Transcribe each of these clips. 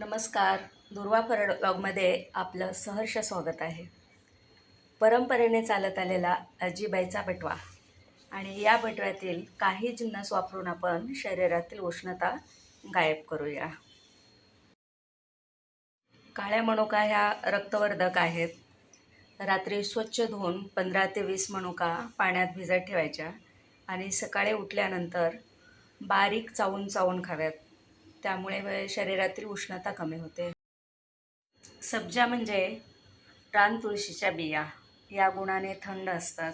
नमस्कार. दुर्वा परड ब्लॉगमध्ये आपलं सहर्ष स्वागत आहे. परंपरेने चालत आलेला अजिबाईचा बटवा. आणि या बटव्यातील काही जिन्नस वापरून आपण शरीरातील उष्णता गायब करूया. काळ्या मनुका ह्या रक्तवर्धक आहेत. रात्री स्वच्छ धुवून पंधरा ते वीस मनुका पाण्यात भिजत ठेवायच्या आणि सकाळी उठल्यानंतर बारीक चावून चावून खाव्यात. त्यामुळे शरीरातील उष्णता कमी होते. सब्जा म्हणजे रान तुळशीच्या बिया. या गुणाने थंड असतात.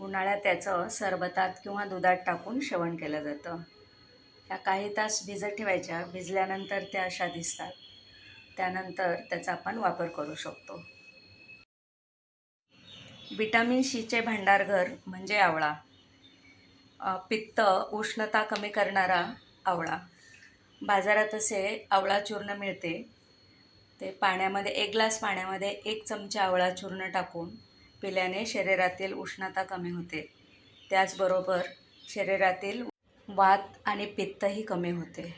उन्हाळ्यात त्याचं सरबतात किंवा दुधात टाकून सेवन केलं जातं. त्या काही तास भिजत ठेवायच्या. भिजल्यानंतर त्या अशा दिसतात. त्यानंतर त्याचा आपण वापर करू शकतो. विटॅमिन सीचे भांडारघर म्हणजे आवळा. पित्त उष्णता कमी करणारा आवळा. बाजारात असे आवळा चूर्ण मिळते. ते पाण्यामध्ये एक ग्लास पाण्यामध्ये एक चमचा आवळा चूर्ण टाकून पिल्याने शरीरातील उष्णता कमी होते. त्याचबरोबर शरीरातील वात आणि पित्तही कमी होते.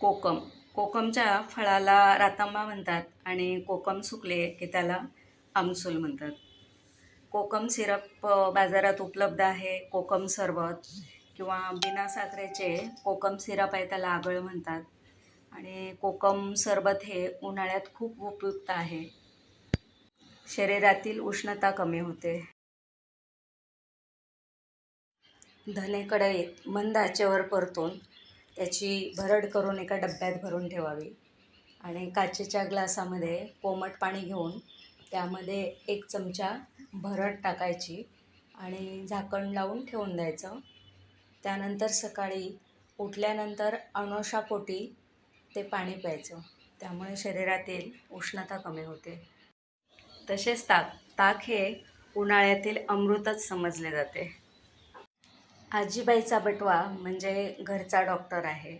कोकम. कोकमच्या फळाला रातांबा म्हणतात आणि कोकम सुकले की त्याला आमसूल म्हणतात. कोकम सिरप बाजारात उपलब्ध आहे. कोकम सरबत किंवा बिना साखरेचे कोकम सिरप आहे त्याला आगळ म्हणतात. आणि कोकम सरबत हे उन्हाळ्यात खूप उपयुक्त आहे. शरीरातील उष्णता कमी होते. धने मंद आचेवर परतून त्याची भरड करून एका डब्यात भरून ठेवावी. आणि काचेच्या ग्लासामध्ये कोमट पाणी घेऊन त्यामध्ये एक चमचा भरड टाकायची आणि झाकण लावून ठेवून द्यायचं. त्यानंतर सकाळी उठल्यानंतर अनोशापोटी ते पाणी प्यायचं. त्यामुळे शरीरातील उष्णता कमी होते. तसेच ताक ताक हे उन्हाळ्यातील अमृतच समजले जाते. आजीबाईचा बटवा म्हणजे घरचा डॉक्टर आहे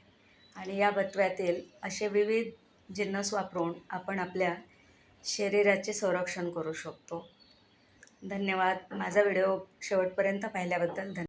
आणि या बटव्यातील असे विविध जिन्नस वापरून आपण आपल्या शरीराचे संरक्षण करू शकतो. धन्यवाद. माझा व्हिडिओ शेवटपर्यंत पाहिल्याबद्दल धन्यवाद.